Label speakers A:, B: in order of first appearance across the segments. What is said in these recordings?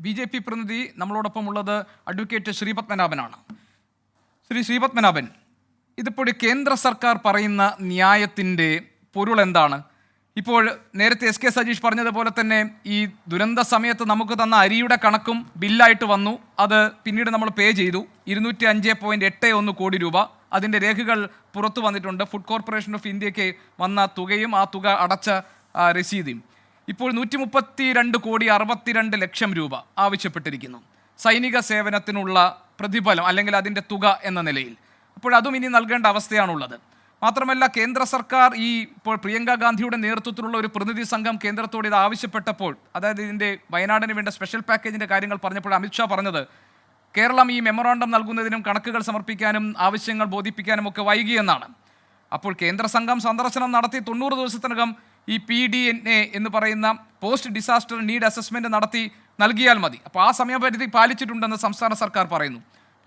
A: B J P പ്രതിനിധി നമ്മളോടൊപ്പം ഉള്ളത് അഡ്വക്കേറ്റ് ശ്രീപത്മനാഭനാണ്. ശ്രീ ശ്രീപത്മനാഭൻ ഇതിപ്പോൾ കേന്ദ്ര സർക്കാർ പറയുന്ന ന്യായത്തിന്റെ പൊരുൾ എന്താണ്? ഇപ്പോൾ നേരത്തെ എസ് കെ സജീഷ് പറഞ്ഞതുപോലെ തന്നെ ഈ ദുരന്ത സമയത്ത് നമുക്ക് തന്ന അരിയുടെ കണക്കും ബില്ലായിട്ട് വന്നു. അത് പിന്നീട് നമ്മൾ പേ ചെയ്തു. ഇരുന്നൂറ്റി അഞ്ച് പോയിന്റ് എട്ട് ഒന്ന് കോടി രൂപ. അതിന്റെ രേഖകൾ പുറത്തു വന്നിട്ടുണ്ട്. ഫുഡ് കോർപ്പറേഷൻ ഓഫ് ഇന്ത്യയ്ക്ക് വന്ന തുകയും ആ തുക അടച്ച ആ, രസീതും. ഇപ്പോൾ നൂറ്റി മുപ്പത്തി രണ്ട് കോടി അറുപത്തിരണ്ട് ലക്ഷം രൂപ ആവശ്യപ്പെട്ടിരിക്കുന്നു. സൈനിക സേവനത്തിനുള്ള പ്രതിഫലം അല്ലെങ്കിൽ അതിന്റെ തുക എന്ന നിലയിൽ. അപ്പോൾ അതും ഇനി നൽകേണ്ട അവസ്ഥയാണുള്ളത്. മാത്രമല്ല കേന്ദ്ര സർക്കാർ ഈ ഇപ്പോൾ പ്രിയങ്ക ഗാന്ധിയുടെ നേതൃത്വത്തിലുള്ള ഒരു പ്രതിനിധി സംഘം കേന്ദ്രത്തോട് ഇത് ആവശ്യപ്പെട്ടപ്പോൾ അതായത് ഇതിന്റെ വയനാടിന് വേണ്ട സ്പെഷ്യൽ പാക്കേജിന്റെ കാര്യങ്ങൾ പറഞ്ഞപ്പോൾ അമിത്ഷാ പറഞ്ഞത് കേരളം ഈ മെമ്മോറാണ്ടം നൽകുന്നതിനും കണക്കുകൾ സമർപ്പിക്കാനും ആവശ്യങ്ങൾ ബോധിപ്പിക്കാനും ഒക്കെ വൈകിയെന്നാണ് അപ്പോൾ കേന്ദ്ര സംഘം സന്ദർശനം നടത്തി തൊണ്ണൂറ് ദിവസത്തിനകം ഈ പി ഡി എൻ എ എന്ന് പറയുന്ന പോസ്റ്റ് ഡിസാസ്റ്റർ നീഡ് അസസ്മെന്റ് നടത്തി നൽകിയാൽ മതി. അപ്പോൾ ആ സമയപരിധി പാലിച്ചിട്ടുണ്ടെന്ന് സംസ്ഥാന സർക്കാർ പറയുന്നു.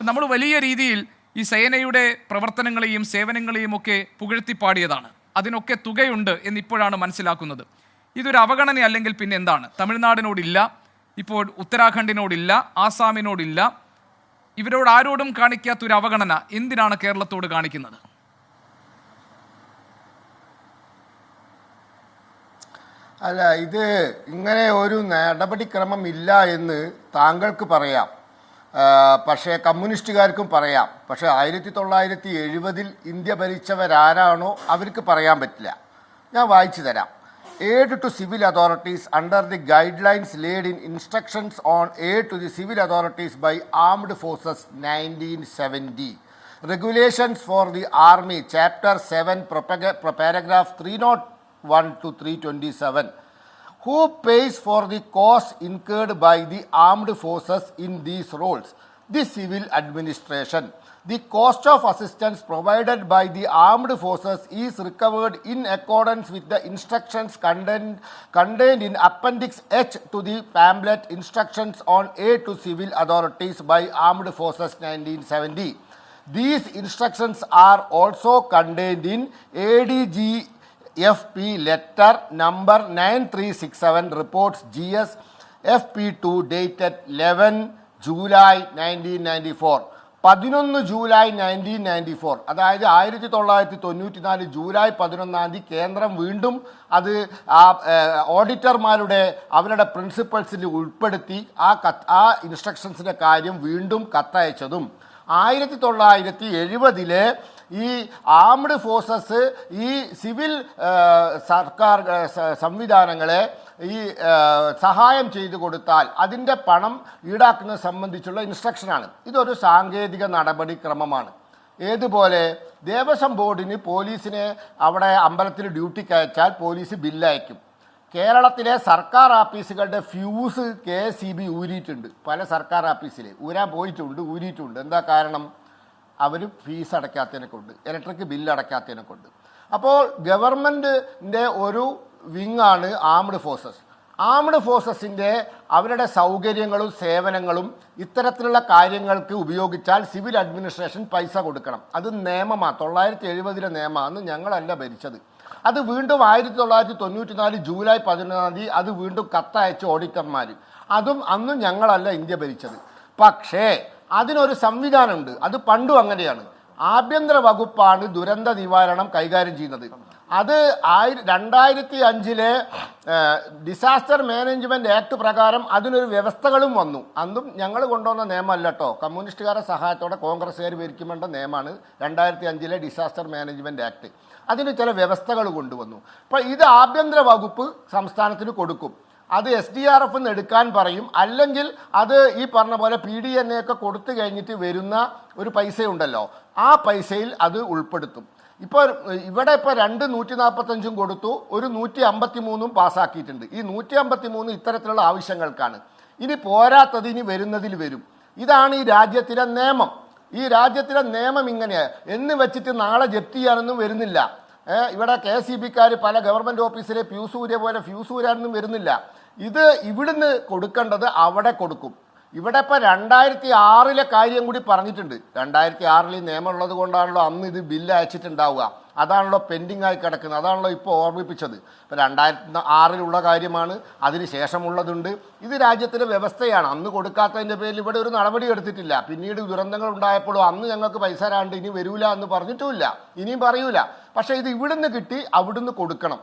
A: നമ്മൾ വലിയ രീതിയിൽ ഈ സേനയുടെ പ്രവർത്തനങ്ങളെയും സേവനങ്ങളെയും ഒക്കെ പുകഴ്ത്തിപ്പാടിയതാണ് അതിനൊക്കെ തുകയുണ്ട് എന്നിപ്പോഴാണ് മനസ്സിലാക്കുന്നത്. ഇതൊരു അവഗണന അല്ലെങ്കിൽ പിന്നെ എന്താണ്? തമിഴ്നാടിനോടില്ല ഇപ്പോൾ ഉത്തരാഖണ്ഡിനോടില്ല ആസാമിനോടില്ല. ഇവരോട് ആരോടും കാണിക്കാത്തൊരു അവഗണന എന്തിനാണ് കേരളത്തോട് കാണിക്കുന്നത്?
B: അല്ല ഇത് ഇങ്ങനെ ഒരു നടപടിക്രമം ഇല്ല എന്ന് താങ്കൾക്ക് പറയാം. പക്ഷേ കമ്മ്യൂണിസ്റ്റുകാർക്കും പറയാം. പക്ഷേ ആയിരത്തി തൊള്ളായിരത്തി എഴുപതിൽ ഇന്ത്യ ഭരിച്ചവരാരാണോ അവർക്ക് പറയാൻ പറ്റില്ല. ഞാൻ വായിച്ചു തരാം. Aid to civil authorities under the guidelines laid in instructions on aid to the civil authorities by armed forces nineteen seventy regulations for the army chapter 7 three pro- paragraph 301 to 327 who pays for the cost incurred by the armed forces in these roles? The civil administration. The cost of assistance provided by the armed forces is recovered in accordance with the instructions contained, contained in appendix h to the pamphlet instructions on aid to civil authorities by armed forces 1970 these instructions are also contained in ADGFP S F 9367 two GS FP2 dated 11 July 1994. പതിനൊന്ന് July nineteen ninety four അതായത് ആയിരത്തി തൊള്ളായിരത്തി തൊണ്ണൂറ്റി നാല് July പതിനൊന്നാം തീയതി കേന്ദ്രം വീണ്ടും അത് ആ ഓഡിറ്റർമാരുടെ അവരുടെ പ്രിൻസിപ്പൽസിൽ ഉൾപ്പെടുത്തി ആ കത്ത് ആ ഇൻസ്ട്രക്ഷൻസിന്റെ കാര്യം വീണ്ടും കത്തയച്ചതും ആയിരത്തി തൊള്ളായിരത്തി എഴുപതിലെ ഈ ആംഡ് ഫോഴ്സസ് ഈ സിവിൽ സർക്കാർ സംവിധാനങ്ങളെ ഈ സഹായം ചെയ്തു കൊടുത്താൽ അതിന്റെ പണം ഈടാക്കുന്നത് സംബന്ധിച്ചുള്ള ഇൻസ്ട്രക്ഷനാണ്. ഇതൊരു സാങ്കേതിക നടപടിക്രമമാണ്. ഏതുപോലെ ദേവസ്വം ബോർഡിന് പോലീസിനെ അവിടെ അമ്പലത്തിൽ ഡ്യൂട്ടി അയച്ചാൽ പോലീസ് ബില്ലയക്കും. കേരളത്തിലെ സർക്കാർ ഓഫീസുകളുടെ fuse K S C B ഊരിയിട്ടുണ്ട്. പല സർക്കാർ ഓഫീസിൽ ഊരാൻ പോയിട്ടുണ്ട് ഊരിയിട്ടുണ്ട്. എന്താ കാരണം? അവർ ഫീസ് അടയ്ക്കാത്തതിനെ കൊണ്ട് ഇലക്ട്രിക് ബില്ല് അടയ്ക്കാത്തതിനെ കൊണ്ട്. അപ്പോൾ ഗവൺമെന്റിന്റെ ഒരു വിങ്ങാണ് ആംഡ് ഫോഴ്സസ് ആംഡ് ഫോഴ്സസിന്റെ അവരുടെ സൗകര്യങ്ങളും സേവനങ്ങളും ഇത്തരത്തിലുള്ള കാര്യങ്ങൾക്ക് ഉപയോഗിച്ചാൽ സിവിൽ അഡ്മിനിസ്ട്രേഷൻ പൈസ കൊടുക്കണം. അത് നിയമമാണ്. തൊള്ളായിരത്തി എഴുപതിലെ നിയമമാണ് ഞങ്ങളല്ല ഭരിച്ചത്. അത് വീണ്ടും ആയിരത്തി തൊള്ളായിരത്തി തൊണ്ണൂറ്റി നാല് ജൂലൈ പതിനൊന്നാം തീയതി അത് വീണ്ടും കത്തയച്ച ഓഡിറ്റർമാർ അതും അന്നും ഞങ്ങളല്ല ഇന്ത്യ ഭരിച്ചത്. പക്ഷേ അതിനൊരു സംവിധാനമുണ്ട്. അത് പണ്ടും അങ്ങനെയാണ്. ആഭ്യന്തര വകുപ്പാണ് ദുരന്ത നിവാരണം കൈകാര്യം ചെയ്യുന്നത്. അത് ആയിര രണ്ടായിരത്തി അഞ്ചിലെ ഡിസാസ്റ്റർ മാനേജ്മെന്റ് ആക്ട് പ്രകാരം അതിനൊരു വ്യവസ്ഥകളും വന്നു. അന്നും ഞങ്ങൾ കൊണ്ടുവന്ന നിയമമല്ല കേട്ടോ കമ്മ്യൂണിസ്റ്റുകാരുടെ സഹായത്തോടെ കോൺഗ്രസ്സുകാർ ഭരിക്കുമെന്ന നിയമമാണ് രണ്ടായിരത്തി അഞ്ചിലെ ഡിസാസ്റ്റർ മാനേജ്മെന്റ് ആക്ട് അതിന് ചില വ്യവസ്ഥകൾ കൊണ്ടുവന്നു. അപ്പോൾ ഇത് ആഭ്യന്തര വകുപ്പ് സംസ്ഥാനത്തിന് കൊടുക്കും. അത് എസ് ഡി ആർ എഫ് എടുക്കാൻ പറയും. അല്ലെങ്കിൽ അത് ഈ പറഞ്ഞ പോലെ പി ഡി എൻ എ ഒക്കെ കൊടുത്തു കഴിഞ്ഞിട്ട് വരുന്ന ഒരു പൈസയുണ്ടല്ലോ. ആ പൈസയിൽ അത് ഉൾപ്പെടുത്തും. ഇപ്പോൾ ഇവിടെ ഇപ്പോൾ രണ്ട് നൂറ്റി നാൽപ്പത്തഞ്ചും കൊടുത്തു. ഒരു നൂറ്റി അമ്പത്തി മൂന്നും പാസ്സാക്കിയിട്ടുണ്ട്. ഈ നൂറ്റി അമ്പത്തി മൂന്ന് ഇത്തരത്തിലുള്ള ആവശ്യങ്ങൾക്കാണ്. ഇനി പോരാത്തത് ഇനി വരുന്നതിൽ വരും. ഇതാണ് ഈ രാജ്യത്തിലെ നിയമം. ഈ രാജ്യത്തിലെ നിയമം ഇങ്ങനെയാണ് എന്ന് വെച്ചിട്ട് നാളെ ജപ്തി ചെയ്യാനൊന്നും വരുന്നില്ല. ഇവിടെ കെ എസ് ഇ ബിക്കാർ പല ഗവൺമെന്റ് ഓഫീസിലെ ഫ്യൂസൂര്യ പോലെ ഫ്യൂസൂരാനൊന്നും വരുന്നില്ല. ഇത് ഇവിടുന്ന് കൊടുക്കേണ്ടത് അവിടെ കൊടുക്കും. ഇവിടെ ഇപ്പം രണ്ടായിരത്തി ആറിലെ കാര്യം കൂടി പറഞ്ഞിട്ടുണ്ട്. രണ്ടായിരത്തി ആറിൽ ഈ നിയമം ഉള്ളത് കൊണ്ടാണല്ലോ അന്ന് ഇത് ബില്ല് അയച്ചിട്ടുണ്ടാവുക. അതാണല്ലോ പെൻഡിങ് ആയി കിടക്കുന്നത്. അതാണല്ലോ ഇപ്പോൾ ഓർമ്മിപ്പിച്ചത്. ഇപ്പം രണ്ടായിരത്തി ആറിലുള്ള കാര്യമാണ് അതിന് ശേഷമുള്ളതുണ്ട്. ഇത് രാജ്യത്തിലെ വ്യവസ്ഥയാണ്. അന്ന് കൊടുക്കാത്തതിന്റെ പേരിൽ ഇവിടെ ഒരു നടപടി എടുത്തിട്ടില്ല. പിന്നീട് ദുരന്തങ്ങൾ ഉണ്ടായപ്പോഴും അന്ന് ഞങ്ങൾക്ക് പൈസ രാണ്ട് ഇനി വരൂല എന്ന് പറഞ്ഞിട്ടുമില്ല. ഇനിയും പറയൂല. പക്ഷേ ഇത് ഇവിടുന്ന് കിട്ടി അവിടുന്ന് കൊടുക്കണം.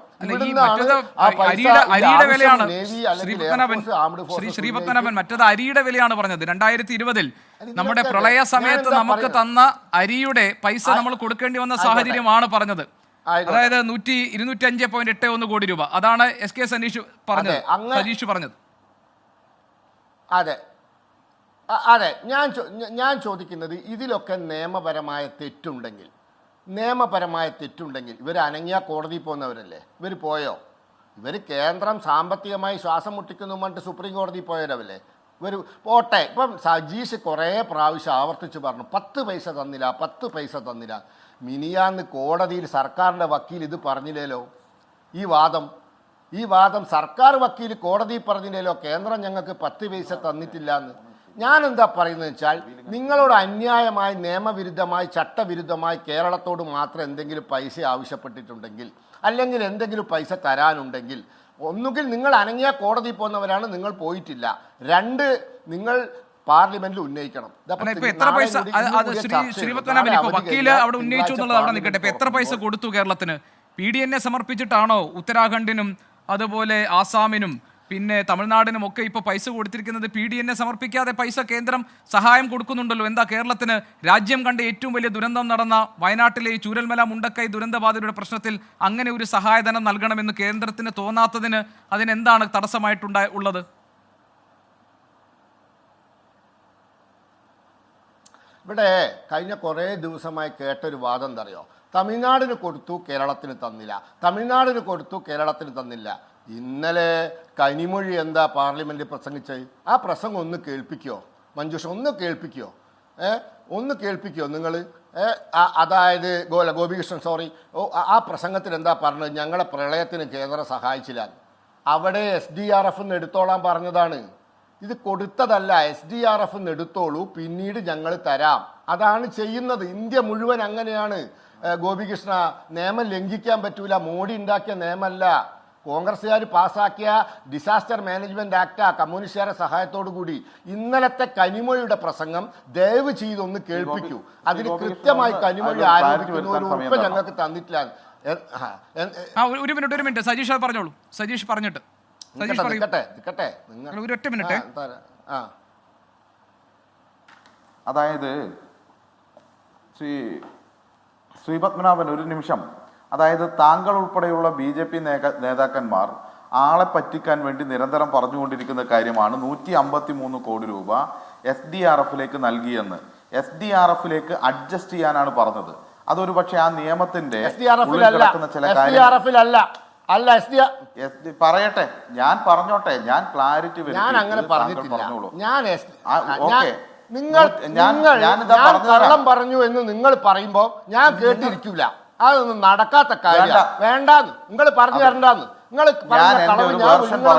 B: ശ്രീപത്മനാഭൻ
A: മറ്റത് അരിയുടെ വിലയാണ്. പറഞ്ഞത്. രണ്ടായിരത്തി ഇരുപതിൽ നമ്മുടെ പ്രളയ സമയത്ത് നമുക്ക് തന്ന അരിയുടെ പൈസ നമ്മൾ കൊടുക്കേണ്ടി വന്ന സാഹചര്യമാണ് പറഞ്ഞത്. അതായത് നൂറ്റി ഇരുന്നൂറ്റി അഞ്ച് പോയിന്റ് എട്ട് ഒന്ന് കോടി രൂപ. അതാണ് എസ് കെ സനീഷ് പറഞ്ഞത്. സനീഷ് പറഞ്ഞത്.
B: അതെ. അതെ ഞാൻ ഞാൻ ചോദിക്കുന്നത് ഇതിലൊക്കെ നിയമപരമായ തെറ്റുണ്ടെങ്കിൽ നിയമപരമായ തെറ്റുണ്ടെങ്കിൽ ഇവർ അനങ്ങിയ കോടതിയിൽ പോകുന്നവരല്ലേ? ഇവർ പോയോ? ഇവർ കേന്ദ്രം സാമ്പത്തികമായി ശ്വാസം മുട്ടിക്കുന്നു പറഞ്ഞിട്ട് സുപ്രീം കോടതിയിൽ പോയവരല്ലേ? ഇവർ പോട്ടെ. ഇപ്പം സജീഷ് കുറേ പ്രാവശ്യം ആവർത്തിച്ച് പറഞ്ഞു പത്ത് പൈസ തന്നില്ല പത്ത് പൈസ തന്നില്ല. മിനിയാന്ന് കോടതിയിൽ സർക്കാരിന്റെ വക്കീൽ ഇത് പറഞ്ഞില്ലേലോ? ഈ വാദം ഈ വാദം സർക്കാർ വക്കീൽ കോടതി പറഞ്ഞില്ലല്ലോ കേന്ദ്രം ഞങ്ങൾക്ക് പത്ത് പൈസ തന്നിട്ടില്ല എന്ന് ഞാൻ എന്താ പറയുന്നത് വെച്ചാൽ നിങ്ങളോട് അന്യായമായി നിയമവിരുദ്ധമായി ചട്ടവിരുദ്ധമായി കേരളത്തോട് മാത്രം എന്തെങ്കിലും പൈസ ആവശ്യപ്പെട്ടിട്ടുണ്ടെങ്കിൽ അല്ലെങ്കിൽ എന്തെങ്കിലും പൈസ തരാനുണ്ടെങ്കിൽ ഒന്നുകിൽ നിങ്ങൾ അനങ്ങിയ കോടതി പോകുന്നവരാണ് നിങ്ങൾ പോയിട്ടില്ല. രണ്ട് നിങ്ങൾ പാർലമെന്റിൽ ഉന്നയിക്കണം.
A: എത്ര പൈസ. ശ്രീപത്മനാഭൻ ഇപ്പൊ
B: വക്കീൽ
A: അവിടെ ഉന്നയിച്ചു എന്നുള്ളത് അവിടെ നിൽക്കട്ടെ. ഇപ്പൊ എത്ര പൈസ കൊടുത്തു കേരളത്തിന്? പി ഡി എന്നെ സമർപ്പിച്ചിട്ടാണോ ഉത്തരാഖണ്ഡിനും അതുപോലെ ആസാമിനും പിന്നെ തമിഴ്നാടിനും ഒക്കെ ഇപ്പൊ പൈസ കൊടുത്തിരിക്കുന്നത് പി ഡി എന്നെ സമർപ്പിക്കാതെ പൈസ കേന്ദ്രം സഹായം കൊടുക്കുന്നുണ്ടല്ലോ. എന്താ കേരളത്തിന് രാജ്യം കണ്ട ഏറ്റവും വലിയ ദുരന്തം നടന്ന വയനാട്ടിലെ ഈ ചൂരൽമല മുണ്ടക്കൈ ദുരന്തബാധിതരുടെ പ്രശ്നത്തിൽ അങ്ങനെ ഒരു സഹായധനം നൽകണമെന്ന് കേന്ദ്രത്തിന് തോന്നാത്തതിന് അതിനെന്താണ് തടസ്സമായിട്ടുണ്ടായ ഉള്ളത്?
B: ഇവിടെ കഴിഞ്ഞ കുറേ ദിവസമായി കേട്ടൊരു വാദം എന്തറിയോ തമിഴ്നാടിന് കൊടുത്തു കേരളത്തിന് തന്നില്ല. തമിഴ്നാടിന് കൊടുത്തു കേരളത്തിന് തന്നില്ല. ഇന്നലെ കനിമൊഴി എന്താ പാർലമെന്റിൽ പ്രസംഗിച്ചത് ആ പ്രസംഗം ഒന്ന് കേൾപ്പിക്കോ? മഞ്ജുഷ ഒന്ന് കേൾപ്പിക്കോ? ഏ? ഒന്ന് കേൾപ്പിക്കോ നിങ്ങൾ അതായത് ഗോല ഗോപികൃഷ്ണൻ സോറി ഓ ആ പ്രസംഗത്തിൽ എന്താ പറഞ്ഞത്? ഞങ്ങളെ പ്രളയത്തിന് കേന്ദ്രം സഹായിച്ചില്ല അവിടെ എസ് ഡി ആർ എഫ് എന്ന് എടുത്തോളാൻ പറഞ്ഞതാണ്. ഇത് കൊടുത്തതല്ല എസ് ഡി ആർ എഫ് എടുത്തോളൂ പിന്നീട് ഞങ്ങൾ തരാം. അതാണ് ചെയ്യുന്നത്. ഇന്ത്യ മുഴുവൻ അങ്ങനെയാണ്. ഗോപികൃഷ്ണ നിയമം ലംഘിക്കാൻ പറ്റൂല. മോഡി ഉണ്ടാക്കിയ നിയമമല്ല കോൺഗ്രസ്സുകാർ പാസാക്കിയ ഡിസാസ്റ്റർ മാനേജ്മെന്റ് ആക്ട് കമ്മ്യൂണിസ്റ്റുകാരെ കമ്മ്യൂണിസ്റ്റുകാരുടെ സഹായത്തോടു കൂടി. ഇന്നലത്തെ കനിമൊഴിയുടെ പ്രസംഗം ദയവ് ചെയ്തൊന്ന് കേൾപ്പിക്കൂ.
C: അതിന്
B: കൃത്യമായി കനിമൊഴി ആരോപിക്കുന്ന ഒരു ഉറപ്പ് ഞങ്ങൾക്ക് തന്നിട്ടില്ല.
A: ഒരു മിനിറ്റ് ഒരു മിനിറ്റ്. സജീഷ് പറഞ്ഞോളൂ. സജീഷ് പറഞ്ഞിട്ട്. സജീഷ് പറയൂ.
B: നിങ്ങൾ
A: ഒരു ഒറ്റ മിനിറ്റ്.
B: ആ, തരാം. ആ.
C: അതായത് ശ്രീ ശ്രീപത്മനാഭൻ ഒരു നിമിഷം. അതായത് താങ്കൾ ഉൾപ്പെടെയുള്ള ബി ജെ പി നേതാക്കന്മാർ ആളെ പറ്റിക്കാൻ വേണ്ടി നിരന്തരം പറഞ്ഞുകൊണ്ടിരിക്കുന്ന കാര്യമാണ് നൂറ്റി അമ്പത്തി മൂന്ന് കോടി രൂപ എസ് ഡി ആർ എഫിലേക്ക് നൽകിയെന്ന്. എസ് ഡി ആർ എഫിലേക്ക് അഡ്ജസ്റ്റ് ചെയ്യാനാണ് പറഞ്ഞത്. അതൊരു പക്ഷേ ആ നിയമത്തിന്റെ
B: എസ് ഡി ആർ
C: ഉള്ളിൽ
B: എഫിലല്ല
C: കിടക്കുന്ന ചില
B: എസ് ഡി ആർ
C: കാര്യങ്ങൾ
B: എഫിലല്ല. അല്ല എസ് ഡി
C: എസ് ഡി- പറയട്ടെ. ഞാൻ പറഞ്ഞോട്ടെ. ഞാൻ ക്ലാരിറ്റി
B: ഞാൻ അങ്ങനെ പറഞ്ഞിട്ടില്ല. ഞാൻ
C: ഓക്കേ.
B: നിങ്ങൾ
C: ഞാൻ-.
B: കള്ളം പറഞ്ഞു എന്ന് നിങ്ങൾ പറയുമ്പോ ഞാൻ കേട്ടിരിക്കൂല. അതൊന്നും നടക്കാത്ത കാര്യം
C: വേണ്ട.
B: വേണ്ടാന്ന്. നിങ്ങൾ പറഞ്ഞു തരണ്ടാന്ന്. നിങ്ങൾ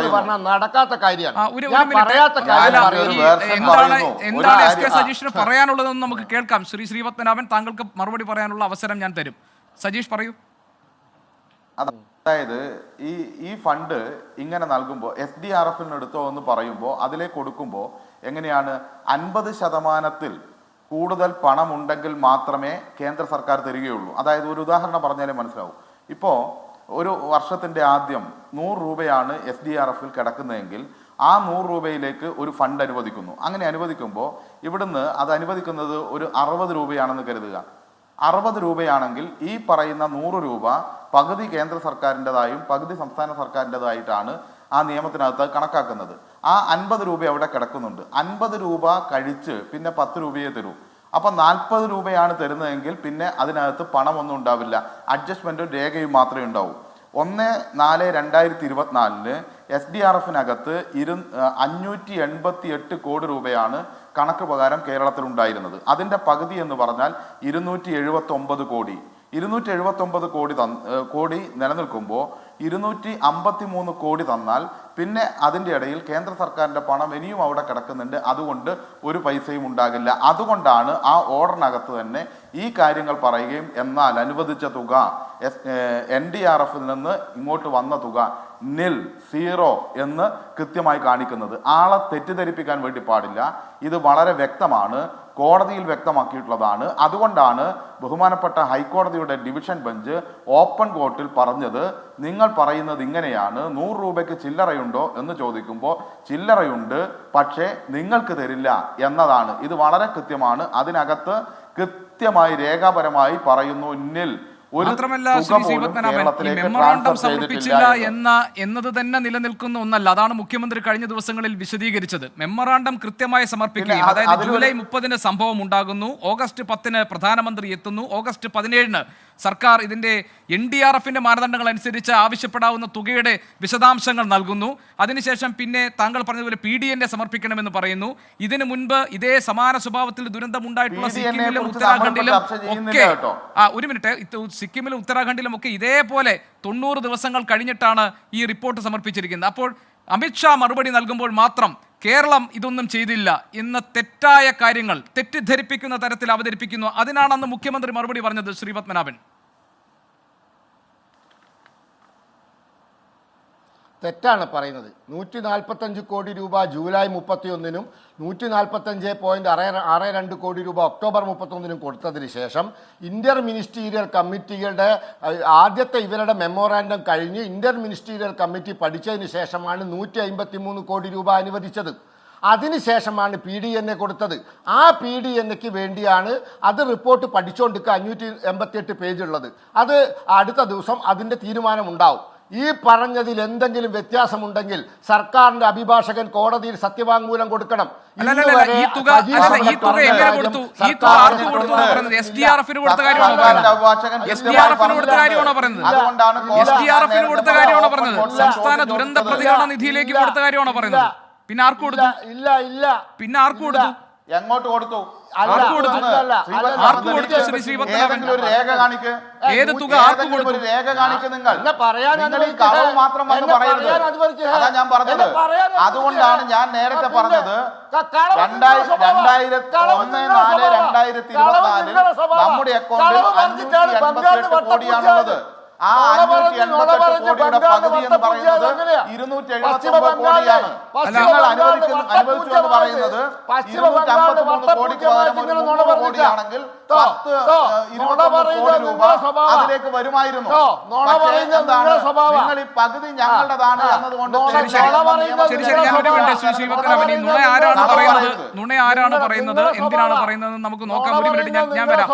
B: പറഞ്ഞ നടക്കാത്ത കാര്യമാണ്. ഞാൻ
A: മിനിറ്റ്.
B: പറയാത്ത
A: എന്താണ് എന്താണ് എസ് കെ സജീഷിന് പറയാനുള്ളതെന്ന് നമുക്ക് കേൾക്കാം. ശ്രീ ശ്രീപത്മനാഭൻ താങ്കൾക്ക് മറുപടി പറയാനുള്ള അവസരം ഞാൻ തരും. സജീഷ് പറയൂ.
C: അതായത് ഈ ഈ ഫണ്ട് ഇങ്ങനെ നൽകുമ്പോൾ എസ് ഡി ആർ എഫിൽ എടുത്തോ എന്ന് പറയുമ്പോൾ അതിലേക്ക് കൊടുക്കുമ്പോൾ എങ്ങനെയാണ്? അൻപത് ശതമാനത്തിൽ കൂടുതൽ പണമുണ്ടെങ്കിൽ മാത്രമേ കേന്ദ്ര സർക്കാർ തരികയുള്ളൂ. അതായത് ഒരു ഉദാഹരണം പറഞ്ഞാലേ മനസ്സിലാവും. ഇപ്പോൾ ഒരു വർഷത്തിന്റെ ആദ്യം നൂറ് രൂപയാണ് എസ് ഡി ആർ എഫിൽ കിടക്കുന്നതെങ്കിൽ ആ നൂറ് രൂപയിലേക്ക് ഒരു ഫണ്ട് അനുവദിക്കുന്നു. അങ്ങനെ അനുവദിക്കുമ്പോൾ ഇവിടുന്ന് അത് അനുവദിക്കുന്നത് ഒരു അറുപത് രൂപയാണെന്ന് കരുതുക. അറുപത് രൂപയാണെങ്കിൽ ഈ പറയുന്ന നൂറ് രൂപ പകുതി കേന്ദ്ര സർക്കാരിന്റെതായും പകുതി സംസ്ഥാന സർക്കാരിന്റെതായിട്ടാണ് ആ നിയമത്തിനകത്ത് കണക്കാക്കുന്നത്. ആ അൻപത് രൂപ അവിടെ കിടക്കുന്നുണ്ട്. അൻപത് രൂപ കഴിച്ച് പിന്നെ പത്ത് രൂപയെ തരൂ. അപ്പം നാൽപ്പത് രൂപയാണ് തരുന്നതെങ്കിൽ പിന്നെ അതിനകത്ത് പണമൊന്നും ഉണ്ടാവില്ല. അഡ്ജസ്റ്റ്മെന്റും രേഖയും മാത്രമേ ഉണ്ടാവൂ. ഒന്ന് നാല് രണ്ടായിരത്തി ഇരുപത്തിനാലിന് എസ് ഡി ആർ എഫിനകത്ത് ഇരു അഞ്ഞൂറ്റി എൺപത്തി എട്ട് കോടി രൂപയാണ് കണക്ക് പ്രകാരം കേരളത്തിൽ ഉണ്ടായിരുന്നത് അതിന്റെ പകുതി എന്ന് പറഞ്ഞാൽ ഇരുന്നൂറ്റി എഴുപത്തി ഒമ്പത് കോടി. ഇരുന്നൂറ്റി എഴുപത്തി ഒമ്പത് കോടി തന്ന് കോടി നിലനിൽക്കുമ്പോൾ ഇരുന്നൂറ്റി അമ്പത്തി മൂന്ന് കോടി തന്നാൽ പിന്നെ അതിന്റെ ഇടയിൽ കേന്ദ്ര സർക്കാരിന്റെ പണം ഇനിയും അവിടെ കിടക്കുന്നുണ്ട്. അതുകൊണ്ട് ഒരു പൈസയും ഉണ്ടാകില്ല. അതുകൊണ്ടാണ് ആ ഓർഡറിനകത്ത് തന്നെ ഈ കാര്യങ്ങൾ പറയുകയും എന്നാൽ അനുവദിച്ച തുക എസ് എൻ ഡി ആർ എഫിൽ നിന്ന് ഇങ്ങോട്ട് വന്ന തുക നിൽ സീറോ എന്ന് കൃത്യമായി കാണിക്കുന്നത്. ആളെ തെറ്റിദ്ധരിപ്പിക്കാൻ വേണ്ടി പാടില്ല. ഇത് വളരെ വ്യക്തമാണ്. കോടതിയിൽ വ്യക്തമാക്കിയിട്ടുള്ളതാണ്. അതുകൊണ്ടാണ് ബഹുമാനപ്പെട്ട ഹൈക്കോടതിയുടെ ഡിവിഷൻ ബെഞ്ച് ഓപ്പൺ കോർട്ടിൽ പറഞ്ഞത് നിങ്ങൾ പറയുന്നത് ഇങ്ങനെയാണ് നൂറ് രൂപയ്ക്ക് ചില്ലറയുണ്ടോ? എന്ന് ചോദിക്കുമ്പോൾ ചില്ലറയുണ്ട് പക്ഷേ നിങ്ങൾക്ക് തരില്ല എന്നതാണ്. ഇത് വളരെ കൃത്യമാണ്. അതിനകത്ത് കൃത്യമായി രേഖാപരമായി പറയുന്നു നിൽ ഒരു
A: മാത്രമല്ല
C: തുക
A: ശ്രീ
C: പോലും
A: ശ്രീപത്മനാഭൻ ഈ മെമ്മോറാണ്ടം സമർപ്പിച്ചില്ല
C: എന്ന
A: എന്നത് തന്നെ നിലനിൽക്കുന്ന ഒന്നല്ല. അതാണ് മുഖ്യമന്ത്രി കഴിഞ്ഞ ദിവസങ്ങളിൽ വിശദീകരിച്ചത്. മെമ്മറാണ്ടം കൃത്യമായി സമർപ്പിക്കുകയും അതായത് ജൂലൈ മുപ്പതിന് സംഭവം ഉണ്ടാകുന്നു. ഓഗസ്റ്റ് പത്തിന് പ്രധാനമന്ത്രി എത്തുന്നു. ഓഗസ്റ്റ് പതിനേഴിന് സർക്കാർ ഇതിന്റെ എൻ ഡി ആർ എഫിന്റെ മാനദണ്ഡങ്ങൾ അനുസരിച്ച് ആവശ്യപ്പെടാവുന്ന തുകയുടെ വിശദാംശങ്ങൾ നൽകുന്നു. അതിനുശേഷം പിന്നെ താങ്കൾ പറഞ്ഞതുപോലെ പി ഡി എന്നെ സമർപ്പിക്കണമെന്ന് പറയുന്നു. ഇതിനു മുൻപ് ഇതേ സമാന സ്വഭാവത്തിൽ ദുരന്തം ഉണ്ടായിട്ടുള്ള
C: PDN നെ
A: സിക്കിമിലും ഉത്തരാഖണ്ഡിലും ഒക്കെ ആ ഒരു മിനിറ്റ്. സിക്കിമിലും ഉത്തരാഖണ്ഡിലും ഒക്കെ ഇതേപോലെ തൊണ്ണൂറ് ദിവസങ്ങൾ കഴിഞ്ഞിട്ടാണ് ഈ റിപ്പോർട്ട് സമർപ്പിച്ചിരിക്കുന്നത്. അപ്പോൾ അമിത്ഷാ മറുപടി നൽകുമ്പോൾ മാത്രം കേരളം ഇതൊന്നും ചെയ്തില്ല ഇന്ന് തെറ്റായ കാര്യങ്ങൾ തെറ്റിദ്ധരിപ്പിക്കുന്ന തരത്തിൽ അവതരിപ്പിക്കുന്നു. അതിനാണ് അന്ന് മുഖ്യമന്ത്രി മറുപടി പറഞ്ഞത് ശ്രീ
B: തെറ്റാണ് പറയുന്നത്. നൂറ്റി നാൽപ്പത്തഞ്ച് കോടി രൂപ ജൂലൈ മുപ്പത്തിയൊന്നിനും നൂറ്റി നാൽപ്പത്തഞ്ച് പോയിന്റ് ആറ് ആറ് രണ്ട് കോടി രൂപ ഒക്ടോബർ മുപ്പത്തൊന്നിനും കൊടുത്തതിന് ശേഷം ഇന്റർ മിനിസ്റ്റീരിയൽ കമ്മിറ്റികളുടെ ആദ്യത്തെ ഇവരുടെ മെമ്മോറാൻഡം കഴിഞ്ഞ് ഇന്റർ മിനിസ്റ്റീരിയൽ കമ്മിറ്റി പഠിച്ചതിന് ശേഷമാണ് നൂറ്റി അമ്പത്തി മൂന്ന് കോടി രൂപ അനുവദിച്ചത്. അതിനുശേഷമാണ് പി ഡി എൻ എ കൊടുത്തത്. ആ പി ഡി എൻ എക്ക് വേണ്ടിയാണ് അത് റിപ്പോർട്ട് പഠിച്ചുകൊണ്ടിരിക്കുക അഞ്ഞൂറ്റി എൺപത്തിയെട്ട് പേജുള്ളത് അത് അടുത്ത ദിവസം അതിന്റെ തീരുമാനമുണ്ടാവും ഈ പറഞ്ഞതിൽ എന്തെങ്കിലും വ്യത്യാസമുണ്ടെങ്കിൽ സർക്കാരിന്റെ അഭിഭാഷകൻ കോടതിയിൽ സത്യവാങ്മൂലം കൊടുക്കണം.
A: സംസ്ഥാന ദുരന്ത പ്രതികരണ നിധിയിലേക്ക് കൊടുത്ത കാര്യമാണോ പറയുന്നത് പിന്നെ ആർക്ക് കൊടുത്തു?
B: ഇല്ല ഇല്ല
A: പിന്നെ ആർക്ക് കൊടുത്തു?
C: എങ്ങോട്ട് കൊടുത്തു? ഏതെങ്കിലും ഒരു രേഖ കാണിക്ക്
A: ഏത് തുക ആർക്ക് കൊടുത്തു?
C: ഒരു രേഖ കാണിക്ക് നിങ്ങൾ നിങ്ങൾ ഈ കളവ് മാത്രം വന്ന്
B: എന്നെ
C: പറയരുത് അതാ ഞാൻ പറഞ്ഞത്. അതുകൊണ്ടാണ് ഞാൻ നേരത്തെ പറഞ്ഞത്. രണ്ടായിരത്തി
B: കളവ്
C: ഒന്ന് നാല്. രണ്ടായിരത്തി ഇരുപത്തിനാലിൽ. നമ്മുടെ അക്കൗണ്ടിൽ
B: കളവ്
C: അഞ്ഞൂറ്റി എൺപത്തി എട്ട് കോടിയാണുള്ളത് ആ അഞ്ഞൂറ്റി കോടിയുടെ പകുതി എന്ന് പറയുന്നത് ഇരുന്നൂറ്റി എഴുപത്തി ഒമ്പത് കോടിയാണ്.
B: പശ്ചിമ
C: നിങ്ങൾ
B: ബംഗാളിൽ
C: അനുവദിക്കുന്നു അനുവദിച്ചു എന്ന് പറയുന്നത്
B: പശ്ചിമ
C: ഇരുന്നൂറ്റി അമ്പത്തി മൂന്ന് കോടിക്ക് പകരം ഒരു മുന്നൂറ് കോടിയാണെങ്കിൽ പത്ത് കോടി രൂപ അതിലേക്ക് വരുമായിരുന്നു.
B: ട്ടോ, നുണ
C: പക്ഷേ എന്താണ്? നിങ്ങൾ ഈ പകുതി ഞങ്ങളുടേതാണ്
B: ആ,
C: എന്നതുകൊണ്ട്
B: നുണ
C: തെളിയിച്ച.
A: ശരി.
C: നിയമം
B: പറയുന്നത്
A: ശരി ശരി ഞാൻ ഒരു മിനിറ്റ്. ശ്രീ ശ്രീപത്മനാഭൻ നുണ ആരാണ് പറയുന്നത്. നുണ ആരാണ് പറയുന്നത്? എന്തിനാണ്. പറയുന്നത് നമുക്ക് നോക്കാം. ഒരു മിനിറ്റ് ഞാൻ ഞാൻ വരാം.